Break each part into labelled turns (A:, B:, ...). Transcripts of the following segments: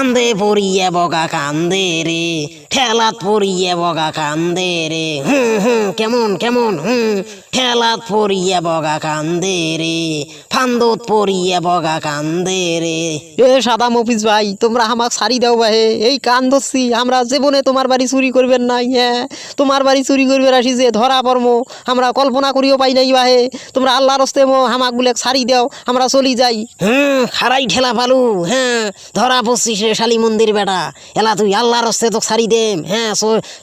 A: ফান্দে পড়িয়ে বগা কান্দে রে। ঠেলাত পড়িয়ে বগা কান্দে রে। হুম হুম, কেমন কেমন, হুম। ঠেলাত পড়িয়ে বগা কান্দে রে। ফান্দত পড়িয়ে বগা কান্দে রে।
B: এ সাদা মফিজ ভাই তোমরা আমাকে সারি দাও ভাই এই কান ধরছি আমরা জীবনে তোমার বাড়ি চুরি করবেন নাই হ্যাঁ? তোমার বাড়ি চুরি করবে আসি যে ধরা পড়ম আমরা কল্পনা করিও পাই নাই বাহে। তোমরা আল্লাহর হস্তে মো হামাক বলে সারি দাও আমরা চলি যাই।
A: হুম খারাই ঠেলা পালু হ্যাঁ? ধরা পড়ছিস রে শালি মন্দির বেটা। এলা তুই আল্লাহর হস্তে তোকে সারি দেম হ্যাঁ?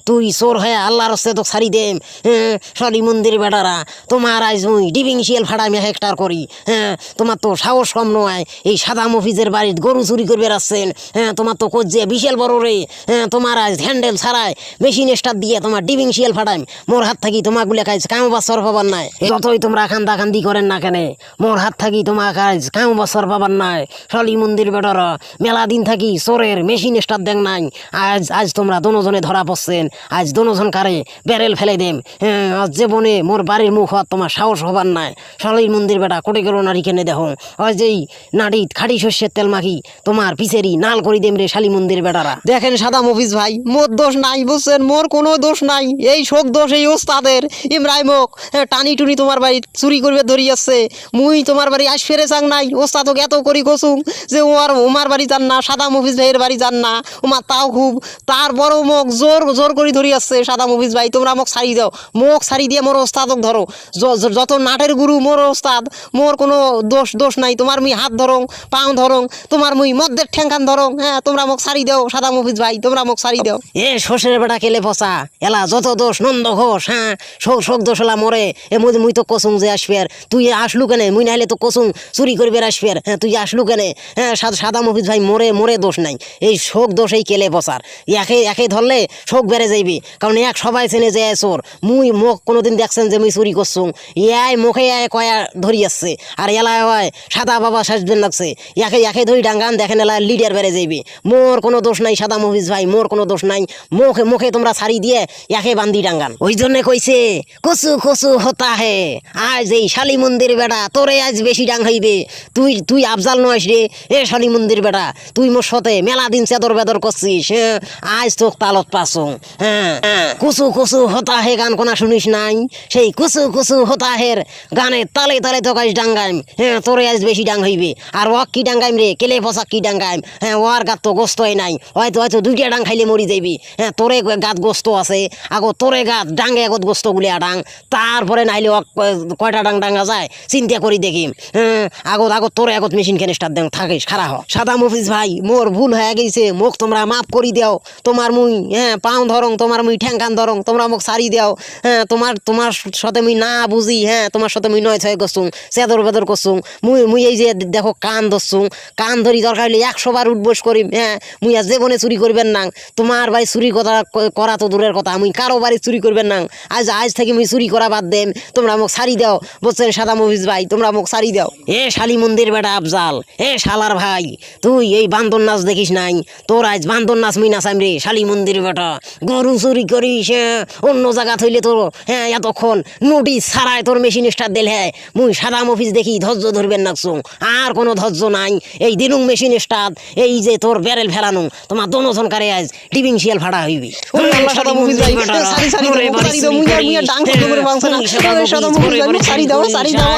A: তুই চোর হ্যাঁ আল্লাহর হস্তে তোকে সারি দেম হ্যাঁ? শালি মন্দির বেটারা তোমার আজ মুই ডিবিং শিয়াল ফাড়ামি হেক্টার করি হ্যাঁ? তোমার তো সাহস কম নয়। এই সাদা মফিজের বাড়ির গরু চুরি করবে আসছেন হ্যাঁ তোমার তো কজ্জে বিশাল বড় রে। হ্যাঁ তোমার আজ হ্যান্ডেল ছাড়াই মেশিন স্টার দিয়ে তোমার ডিবিং শিয়াল ফাটাইম। মোর হাত থাকি তোমার গুলে কাজ কাম বছর পাবার নাই। যতই তোমরা খান্দা খান্দি করেন না কেন, মোর হাত থাকি তোমার কাজ কাম বছর পাবার নাই। শলি মন্দির বেটর, মেলা দিন থাকি চোরের মেশিন স্টার দেন নাই। আজ আজ তোমরা দনোজনে ধরা পড়ছেন। আজ দনোজন কারে বেরেল ফেলে দেম। হ্যাঁ আজ জীবনে মোর বাড়ির মুখ তোমার সাহস হবার নাই। শলির মন্দির বেটা কোটে গেলো নারী কেনে দেখো যেই নাড়ি খাড়ি শস্যের তেল মাখি, তোমার পিছেরই নাল করি দেম রে শালি মন্দির বেটারা
B: দেখেন সাদা মফিজ ভাই, মোর দোষ নাই বুঝছেন, মোর কোনো দোষ নাই। এই শোক দোষ এই ওস্তাদের। ইমরাইমক টানি টুনি তোমার বাড়ি চুরি করবে ধরি আসছে। মুই তোমার বাড়ি আস ফেরে চাং নাই ওস্তাদক এত করি কসুং যে ওর উমার বাড়ি যান না, সাদা মফিজ ভাইয়ের বাড়ি যান না উমা তাও খুব। তার বড় মোক জোর জোর করি ধরি আসছে সাদা মফিজ ভাই, তোমরা মোক সারি দাও। মোক সারি দিয়ে মোর ওস্তাদক ধরো। যত নাটের গুরু মোর ওস্তাদ, মোর কোনো দোষ দোষ নাই। তোমার মুই হাত ধরং, পাও ধরং, তোমার মুই মদ্দের ঠ্যাঙ্কান ধরং হ্যাঁ তোমরা মোক সারি দাও, সাদা মফিজ ভাই, তোমরা মোক সারি দাও।
A: এ শ্বশুর বেটা কেলে পচা? এলা যত দোষ, নন্দ ঘোষ হ্যাঁ শোক শোক দোষ এলা মরে, এ মুই মুই তো কসুং যে আসবের তুই আসলু কেনে? মুই নাইলে তো কসুং চুরি করবে আসবের হ্যাঁ তুই আসলু কেনে? হ্যাঁ সাদ- মফিজ ভাই মরে মরে দোষ নাই। এই শোক দোষ এই কেলে পচার? একে একে ধরলে শোক বেড়ে যাইবি। কারণ এক সবাই চেনে যে চোর। মুই মোক কোনোদিন দেখছেন যে মুই চুরি করছুং ইয়াই মুখে কয়া ধরি আসছে। আর এলায় হয়, সাদা বাবা সাজবেন লাগছে। ইয়াকে ইয়াকে ধরি ডাঙ্গান দেখেন এলা লিডার বেড়ে যাইবে। মোর কোনো দোষ নাই সাদা মফিজ ভাই, মোর কোনো দোষ নাই। মুখে মুখে তোমরা ছাড়ি দিয়ে ইয়াকে বান্দি ডাঙ্গান। ওই জন্যে কইছে, কচু কচু হতা হে, আজ এই শালি মন্দির বেটা তোরে আজ বেশি ডাং হইবে। তুই তুই আফজাল নয়স রে, এ শালি মন্দির বেটা তুই মোর সাথে মেলা দিন চেদর বেদর করছিস হ্যাঁ? আজ তোক তালত পাসং হ্যাঁ। কুচু কুচু হতা হে গান কোনা শুনিস নাই? সেই কুচু কুচু হতা হের গানে তালে তালে তো গাছ ডাঙ্গাইম। হ্যাঁ তোরে আজ বেশি ডাং হইবে। আর ওক কি ডাঙ্গাইম রে? কেলে কি ডাঙ্গাইম? হ্যাঁ গাত তো গোস্তই নাই। হয়তো হয়তো দুইটা ডাং খাইলে মরি যাবি হ্যাঁ তোরে গাত গোস্ত আছে। আগো তোরে গাত ডাঙ্গে আগত গোস্ত গুলিয়া ডাং। তারপরে কয়টা ডাং ডাঙ্গা যায়? চিন্তা করি হ্যাঁ আগত আগত তোরে আগত মেশিন কেন স্টার থাকিস খারা হ। সাদা ভাই, মোর ভুল হয়ে গেছে। মোক তোমরা মাফ করি দাও তোমার মুই হ্যাঁ পাও ধরং তোমার মুই ঠ্যাঙ্কান ধরং তোমরা মোক সারি দাও হ্যাঁ তোমার তোমার সাথে মুই না বুঝি হ্যাঁ তোমার সাথে মুই নয় ছয় করছুং চেদর বেদর করছুং মুই মুই এই যে দেখো কান ধরছুং কান ধরি দরকার হলে একশো বার উঠবোস করিম হ্যাঁ? মুই আর জীবনে চুরি করবেন না। তোমার বাড়ি চুরি কথা করা তো দূরের কথা মুই কারও বাড়ি চুরি করবেন না। আজ আজ থেকে মুই চুরি করা বাদ দেম তোমরা মোক সারি দাও। বলছেন সাদা মফিজ ভাই তোমরা মোক সারি দাও। এ শালি মন্দির বেটা আফজাল এ শালার ভাই তুই এই বান্দর নাচ দেখিস নাই। তোর আজ বান্দর নাচ মুই নাচাম রে শালি মন্দির বেটা। গরু চুরি করিস হ্যাঁ, অন্য জায়গা থইলে তোর হ্যাঁ এতক্ষণ নোটিস ছাড়াই তোর মেশিন স্টার দিল হ্যাঁ? মুই সাদা মফিজ দেখি ধৈর্য ধরবেন নাকছুং আর কোনো ধৈর্য নাই এই দিনুং মেশিন স্টাদ এই যে তোর ব্যারেল ফেলানো তোমার দনোজন কারে আজ ডিবিং শিয়াল ফাড়া হইবি
B: না সারি দাও সারি দাও